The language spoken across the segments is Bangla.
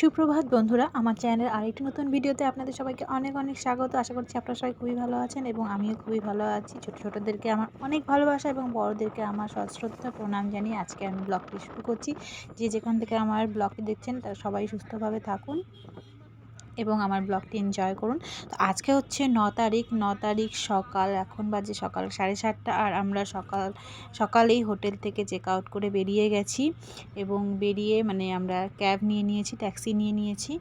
সুপ্রভাত বন্ধুরা, আমার চ্যানেলের আরেকটি নতুন ভিডিওতে আপনাদের সবাইকে অনেক অনেক স্বাগত। আশা করছি আপনারা সবাই খুবই ভালো আছেন এবং আমিও খুবই ভালো আছি। ছোট ছোটোদেরকে আমার অনেক ভালোবাসা এবং বড়দেরকে আমার সশ্রদ্ধা প্রণাম জানিয়ে আজকে আমি ব্লগটি শুরু করছি। যে যেখান থেকে আমার ব্লগটি দেখছেন, তারা সবাই সুস্থভাবে থাকুন। এবং আমার ব্লগটি এনজয় করুন। তো আজকে হচ্ছে ন তারিখ ন তারিখ সকাল, এখন বাজে সকাল সাড়ে সাতটা আর আমরা সকাল, সকালেই হোটেল থেকে চেক আউট করে বেরিয়ে গেছি এবং বেরিয়ে মানে আমরা ক্যাব নিয়ে নিয়েছি, ট্যাক্সি নিয়ে নিয়েছি।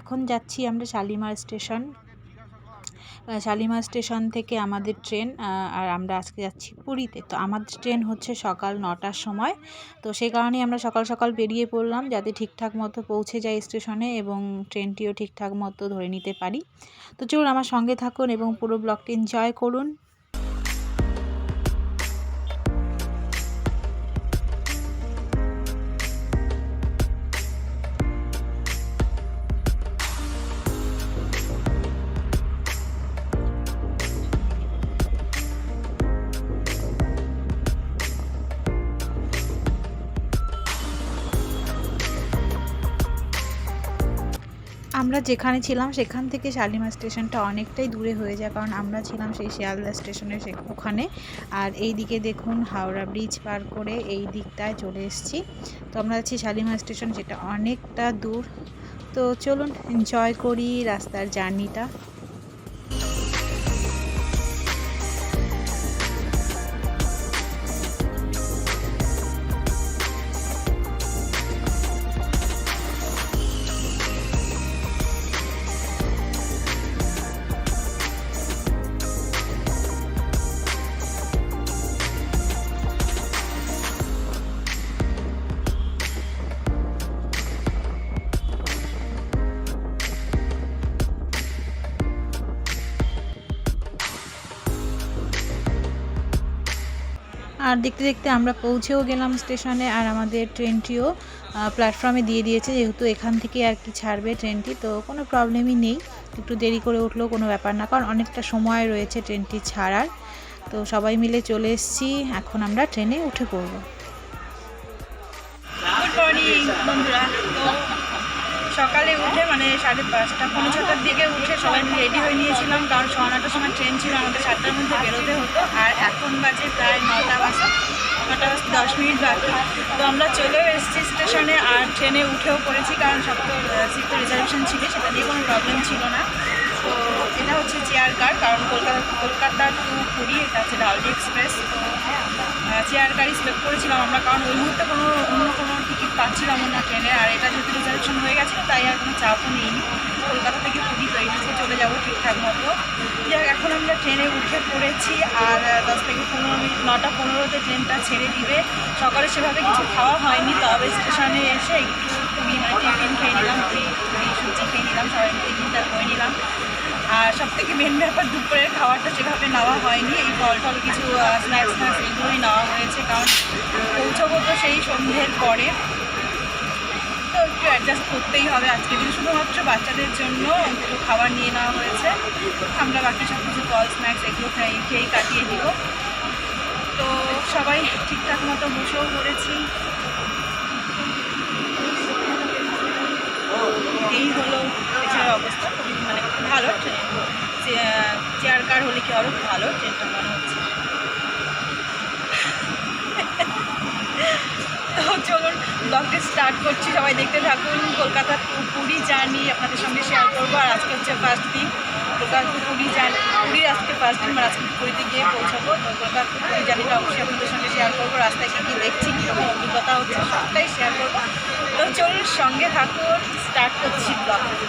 এখন যাচ্ছি আমরা শালিমার স্টেশন শালিমার স্টেশন থেকে আমাদের ট্রেন আর আমরা আজকে যাচ্ছি পুরীতে। তো আমাদের ট্রেন হচ্ছে সকাল নটার সময়। তো সেই কারণেই আমরা সকাল সকাল বেরিয়ে পড়লাম যাতে ঠিকঠাক মতো পৌঁছে যায় স্টেশনে এবং ট্রেনটিও ঠিকঠাক মতো ধরে নিতে পারি। তো চলুন আমার সঙ্গে থাকুন এবং পুরো ব্লগটি এনজয় করুন। আমরা যেখানে ছিলাম সেখান থেকে শালিমার স্টেশনটা অনেকটাই দূরে হয়ে যায়, কারণ আমরা ছিলাম সেই শিয়ালদা স্টেশনের ওখানে। আর এই দিকে দেখুন হাওড়া ব্রিজ পার করে এই দিকটায় চলে এসেছি। তো আমরা আছি শালিমার স্টেশন, যেটা অনেকটা দূর। তো চলুন এনজয় করি রাস্তার জার্নিটা। আর দেখতে দেখতে আমরা পৌঁছেও গেলাম স্টেশনে আর আমাদের ট্রেনটিও প্ল্যাটফর্মে দিয়ে দিয়েছে, যেহেতু এখান থেকে আর কি ছাড়বে ট্রেনটি, তো কোনো প্রবলেমই নেই। একটু দেরি করে উঠলেও কোনো ব্যাপার না, কারণ অনেকটা সময় রয়েছে ট্রেনটি ছাড়ার। তো সবাই মিলে চলে এসেছি, এখন আমরা ট্রেনে উঠে পড়ব। গুড মর্নিং বন্ধুরা। তো সকালে উঠে মানে সাড়ে পাঁচটা, পৌনে ছটার দিকে উঠে সবাই রেডি হয়ে নিয়েছিলাম। কারণ সোয়া নটার সময় ট্রেন ছিল, আমাদের সাতটার মধ্যে বেরোতে হতো। আর এখন বাজে প্রায় নটা বাজে, নটা বাজতে দশ মিনিট বাকি। তো আমরা চলেও এসেছি স্টেশনে আর ট্রেনে উঠেও পড়েছি, কারণ সব তো সিট রিজার্ভেশন ছিল, সেটা নিয়ে কোনো প্রবলেম ছিল না। তো এটা হচ্ছে চেয়ার কার, কারণ কলকাতা কলকাতা টু পুরী, এটা হচ্ছে ডাউলি এক্সপ্রেস। তো চেয়ার গাড়ি সিলেক্ট করেছিলাম আমরা, কারণ ওই মুহূর্তে কোনো, অন্য কোনো পাচ্ছিলাম না ট্রেনে আর এটা যেহেতু রিজার্ভেশন হয়ে গেছে, তাই আর কোনো চাপও নেই। কলকাতা থেকে পুরী এইটুকু চলে যাব ঠিকঠাক মতো। যাক এখন আমরা ট্রেনে উঠে পড়েছি, আর দশ থেকে পনেরো মিনিট, নটা পনেরোতে ট্রেনটা ছেড়ে দিবে। সকালে সেভাবে কিছু খাওয়া হয়নি, তবে স্টেশনে এসে একটু মানে টিফিন খেয়ে নিলাম, পুরি পুরি সুজি খেয়ে নিলাম, সবাই টিফিনটা করে নিলাম। আর সব থেকে মেন ব্যাপার, দুপুরের খাবারটা সেভাবে নেওয়া হয়নি। এই ফল টল কিছু স্ন্যাক্স স্ন্যাক্স এগুলোই নেওয়া হয়েছে, কারণ পৌঁছবো তো সেই সন্ধ্যের পরে। তো একটু অ্যাডজাস্ট করতেই হবে আজকে দিন। শুধুমাত্র বাচ্চাদের জন্য একটু খাবার নিয়ে নেওয়া হয়েছে। আমরা বাকি সব কিছু ফল স্ন্যাক্স এগুলো খেয়ে, খেয়েই কাটিয়ে দিব তো সবাই ঠিকঠাক মতো বসেও পড়েছি। এই হলো এছাড়া অবস্থা। খুবই মানে ভালো। ট্রেন চেয়ার কার হলে কি আরও ভালো? ট্রেনটা মনে হচ্ছে। তো চলুন ব্লগটি স্টার্ট করছি। সবাই দেখতে থাকুন। কলকাতা পুরী জার্নি আপনাদের সঙ্গে শেয়ার করব। আর আজকে হচ্ছে ফার্স্ট দিন। কলকাতা পুরী জার্নি পুরীর আজকে ফার্স্ট দিন। মানে আজকে পুরীতে গিয়ে পৌঁছাবো। তো কলকাতা পুরী জার্নিটা অবশ্যই আপনাদের সঙ্গে শেয়ার করব। রাস্তায় কী কী দেখছি কীরকম অভিজ্ঞতা হচ্ছে সবটাই শেয়ার করব। তো চলুন সঙ্গে থাকুন। স্টার্ট করছি ব্লগ দিছ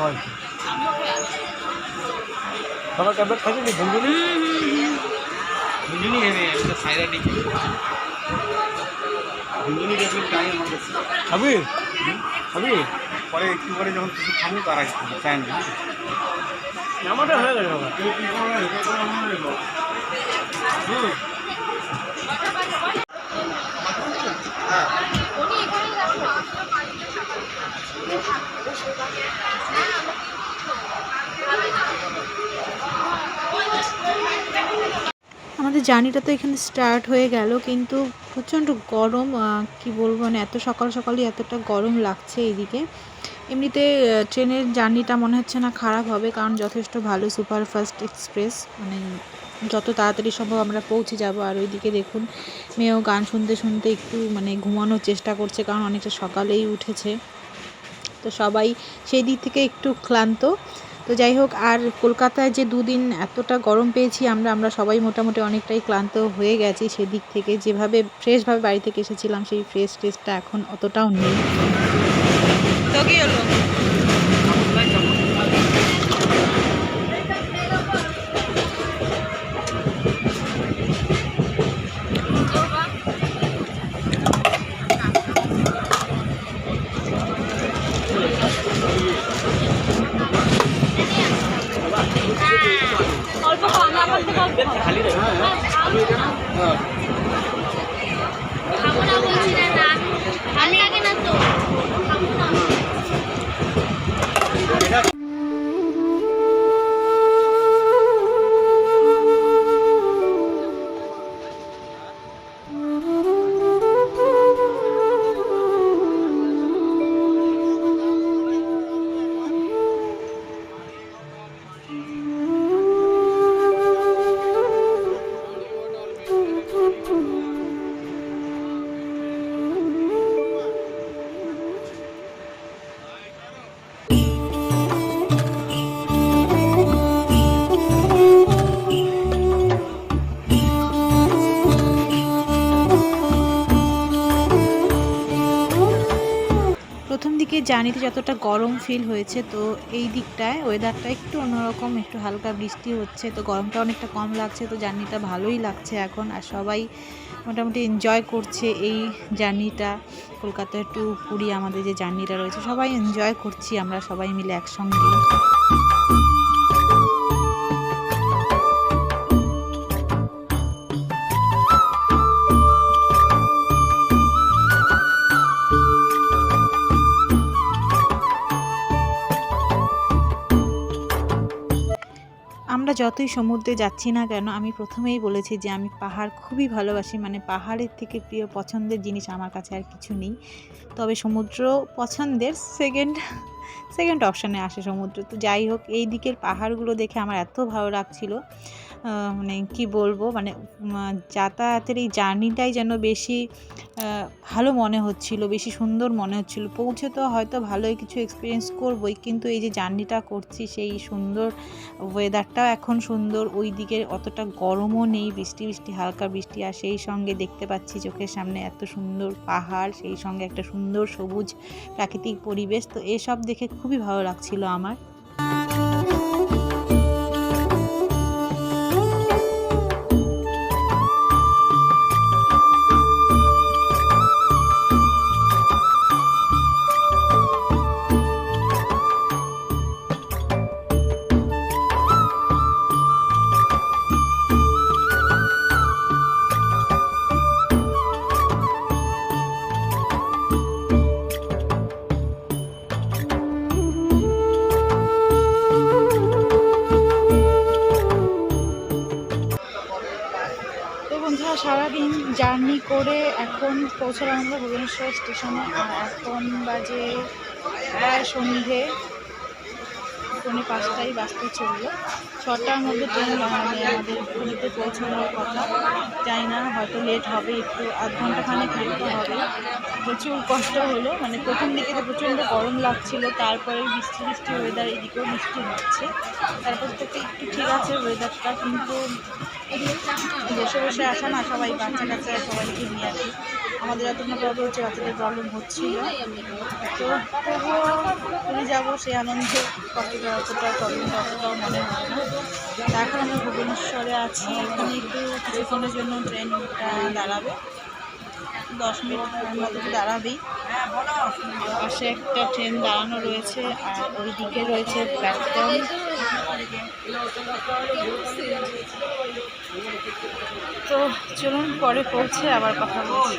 হয় তোমার ট্যাবলেট খাইছি ভুলগুলি হেবে আমি তো সাইরা দিচ্ছি ভুলিনি দেখবেন টাইম আমার কাছে খাবি খাবি পরে একটু পরে যখন কিছু খাব তার আগে খাব না আমাদের হয়ে গেছে আমাদের জার্নিটা তো এখানে স্টার্ট হয়ে গেল, কিন্তু প্রচণ্ড গরম কি বলব মানে এত সকাল সকালই এতটা গরম লাগছে এইদিকে। এমনিতে ট্রেনের জার্নিটা মনে হচ্ছে না খারাপ হবে, কারণ যথেষ্ট ভালো সুপারফাস্ট এক্সপ্রেস মানে যত তাড়াতাড়ি সম্ভব আমরা পৌঁছে যাব। আর ওইদিকে দেখুন, মেয়েও গান শুনতে শুনতে একটু মানে ঘুমানোর চেষ্টা করছে, কারণ অনেকটা সকালেই উঠেছে। তো সবাই সেই দিক থেকে একটু ক্লান্ত। তো যাই হোক, আর কলকাতায় যে দুদিন এতটা গরম পেয়েছি আমরা আমরা সবাই মোটামুটি অনেকটাই ক্লান্ত হয়ে গেছি সেদিক থেকে। যেভাবে ফ্রেশভাবে বাড়ি থেকে এসেছিলাম, সেই ফ্রেশ টেস্টটা এখন অতটাও নেই। তো হলো? খাব জার্নিতে যতটা গরম ফিল হয়েছে, তো এই দিকটায় ওয়েদারটা একটু অন্যরকম, একটু হালকা বৃষ্টি হচ্ছে, তো গরমটা অনেকটা কম লাগছে, তো জার্নিটা ভালোই লাগছে এখন। আর সবাই মোটামুটি এনজয় করছে এই জার্নিটা। কলকাতা টু পুরী আমাদের যে জার্নিটা রয়েছে, সবাই এনজয় করছি, আমরা সবাই মিলে একসঙ্গে। আমরা যতই সমুদ্রে যাচ্ছি না কেন, আমি প্রথমেই বলেছি যে আমি পাহাড় খুবই ভালোবাসি। মানে পাহাড়ের থেকে প্রিয় পছন্দের জিনিস আমার কাছে আর কিছু নেই। তবে সমুদ্র পছন্দের সেকেন্ড সেকেন্ড অপশানে আসে সমুদ্র। তো যাই হোক, এই দিকের পাহাড়গুলো দেখে আমার এত ভালো লাগছিল। মানে কি বলব মানে যাতায়াতের এই জার্নিটাই যেন বেশি ভালো মনে হচ্ছিল, বেশি সুন্দর মনে হচ্ছিল। পৌঁছে তো হয়তো ভালোই কিছু এক্সপিরিয়েন্স করবই, কিন্তু এই যে জার্নিটা করছি, সেই সুন্দর ওয়েদারটাও এখন সুন্দর। ওই দিকে অতটা গরমও নেই, বৃষ্টি বৃষ্টি, হালকা বৃষ্টি, আর সেই সঙ্গে দেখতে পাচ্ছি চোখের সামনে এত সুন্দর পাহাড়, সেই সঙ্গে একটা সুন্দর সবুজ প্রাকৃতিক পরিবেশ। তো এসব দেখে খুবই ভালো লাগছিল আমার। বন্ধুরা সারাদিন জার্নি করে এখন পৌঁছলাম আমরা ভুবনেশ্বর স্টেশনে। আর এখন বাজে সন্ধে। পৌনে পাঁচটাই বাজতে চলল। ছটার মধ্যে ট্রেন মানে আমাদের পুরীতে পৌঁছানোর কথা। জানি না, হয়তো লেট হবে, একটু আধ ঘণ্টা খানেক লেট হবে। প্রচুর কষ্ট হলো মানে প্রথম দিকে তো প্রচণ্ড গরম লাগছিল, তারপরে বৃষ্টি বৃষ্টি ওয়েদার এদিকেও বৃষ্টি হচ্ছে। তারপর থেকে একটু ঠিক আছে ওয়েদারটা কিন্তু বসে বসে আসা না, সবাই বাচ্চা কাচ্চা সবাইকে নিয়ে আসি। আমাদের এতটা প্রবলেম হচ্ছে বাচ্চাদের প্রবলেম হচ্ছিল। তো তবুও পুরী যাব সে আনন্দে। কতটা, অতটা প্রবলেমটা অতটাও মনে হয় না। তো এখন আমরা ভুবনেশ্বরে আছি। এখানে একটু কিছুক্ষণের জন্য ট্রেনটা দাঁড়াবে। দশ মিনিট মতো দাঁড়াবেই। পাশে একটা ট্রেন দাঁড়ানো রয়েছে আর ওই দিকে রয়েছে প্ল্যাটফর্ম। তো চলুন পরে পৌঁছে আবার কথা বলছি।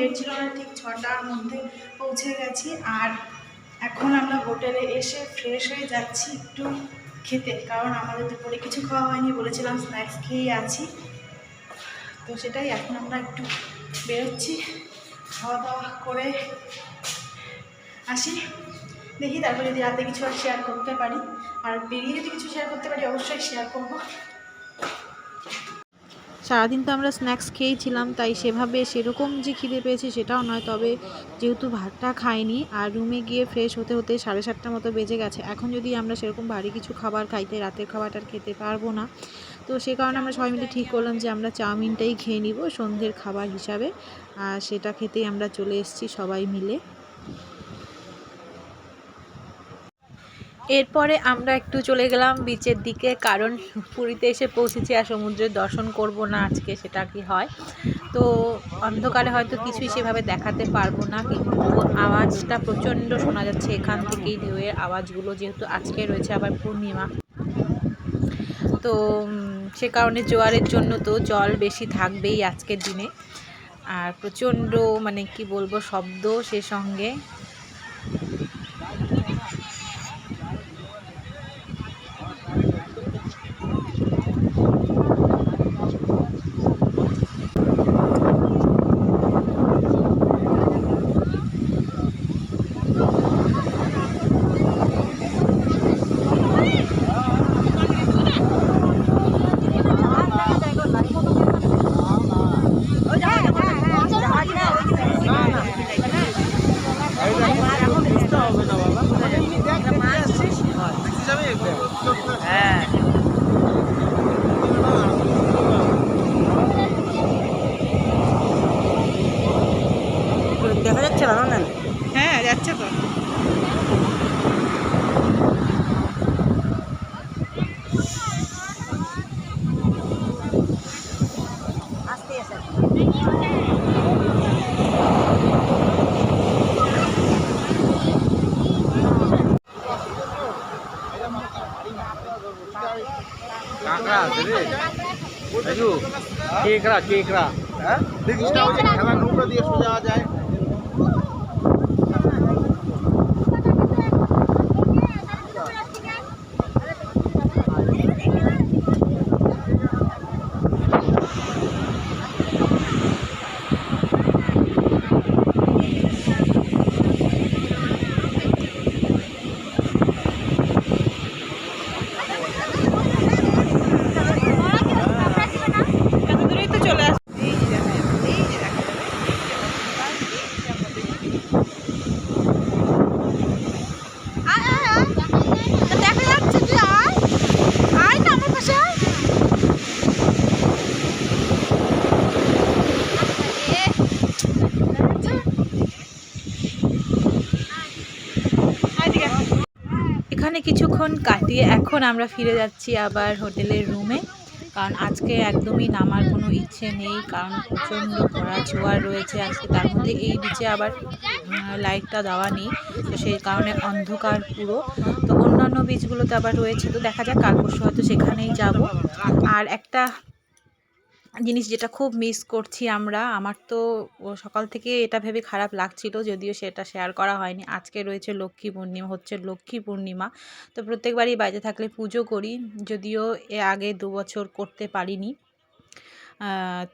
লেট ছিল না, ঠিক ছটার মধ্যে পৌঁছে গেছি। আর এখন আমরা হোটেলে এসে ফ্রেশ হয়ে যাচ্ছি একটু খেতে, কারণ আমাদের দুপুরে কিছু খাওয়া হয়নি বলেছিলাম স্ন্যাক্স খেয়ে আছি। তো সেটাই, এখন আমরা একটু বেরোচ্ছি, খাওয়া দাওয়া করে আসি। দেখি তারপর যদি রাতে কিছু আর শেয়ার করতে পারি, আর বেরিয়ে যদি কিছু শেয়ার করতে পারি, অবশ্যই শেয়ার করব। সারাদিন তো আমরা স্ন্যাক্স খেয়েছিলাম, তাই সেভাবে সেরকম যে খিদে পেয়েছে সেটাও নয়। তবে যেহেতু ভাতটা খাইনি আর রুমে গিয়ে ফ্রেশ হতে হতে সাড়ে সাতটার মতো বেজে গেছে, এখন যদি আমরা সেরকম ভারী কিছু খাবার খাইতে রাতের খাবারটা খেতে পারব না। তো সে কারণে আমরা সবাই মিলে ঠিক করলাম যে আমরা চাউমিনটাই খেয়ে নিব সন্ধ্যের খাবার হিসাবে। আর সেটা খেতেই আমরা চলে এসেছি সবাই মিলে। এরপরে আমরা একটু চলে গেলাম বিচের দিকে, কারণ পুরীতে এসে পৌঁছেছি আর সমুদ্রের দর্শন করব না আজকে সেটা কি হয়। তো অন্ধকারে হয়তো কিছুই সেভাবে দেখাতে পারব না, কিন্তু আওয়াজটা প্রচণ্ড শোনা যাচ্ছে এখান থেকেই ঢেউয়ের আওয়াজগুলো যেহেতু আজকে রয়েছে আবার পূর্ণিমা। তো সে কারণে জোয়ারের জন্য তো জল বেশি থাকবেই আজকের দিনে। আর প্রচণ্ড মানে কি বলব, শব্দ সে সঙ্গে। দেখা যাচ্ছে না না হ্যাঁ যাচ্ছে তো। কাঁকড়া আছে রে। কেকড়া কেকড়া। হ্যাঁ? দেখিস না নৌকা দিয়ে সোজা যায় এত দূরেই তো চলে আসবে এই যে দেখা যাবে, এই যে দেখা যাবে, এই যে আমরা দেখি। আয়, আয়, আয়। তা দেখা যাচ্ছে তুই আয়। আয় না আমার পাশে আয়। আয় এদিকে আয়। এখানে কিছুক্ষণ কাটিয়ে এখন আমরা ফিরে যাচ্ছি আবার হোটেলের রুমে। কারণ আজকে একদমই নামার কোনো ইচ্ছে নেই, কারণ প্রচণ্ড ভরা জোয়ার রয়েছে আজকে। তার মধ্যে এই বিচে আবার লাইটটা দেওয়া নেই, তো সেই কারণে অন্ধকার পুরো। তো অন্যান্য বিচগুলোতে আবার রয়েছে, তো দেখা যাক কাল পরশু হয়তো সেখানেই যাব। আর একটা জিনিস যেটা খুব মিস করছি আমরা, আমার তো সকাল থেকে এটা ভেবে খারাপ লাগছিল যদিও সেটা শেয়ার করা হয়নি। আজকে রয়েছে লক্ষ্মী পূর্ণিমা, হচ্ছে লক্ষ্মী পূর্ণিমা। তো প্রত্যেকবারই বাইরে থাকলে পুজো করি, যদিও এ আগে দু বছর করতে পারিনি।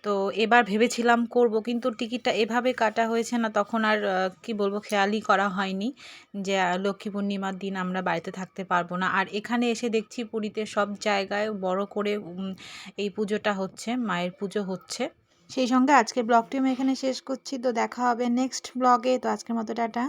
তো এবার ভেবেছিলাম করব, কিন্তু টিকিটটা এভাবে কাটা হয়েছে না, তখন আর কি বলব, খেয়ালই করা হয়নি যে লক্ষ্মী পূর্ণিমার দিন আমরা বাড়িতে থাকতে পারব না। আর এখানে এসে দেখছি পুরীতে সব জায়গায় বড় করে এই পুজোটা হচ্ছে, মায়ের পুজো হচ্ছে। সেই সঙ্গে আজকে ব্লগটি আমি এখানে শেষ করছি, তো দেখা হবে নেক্সট ব্লগে, তো আজকের মতো টাটা।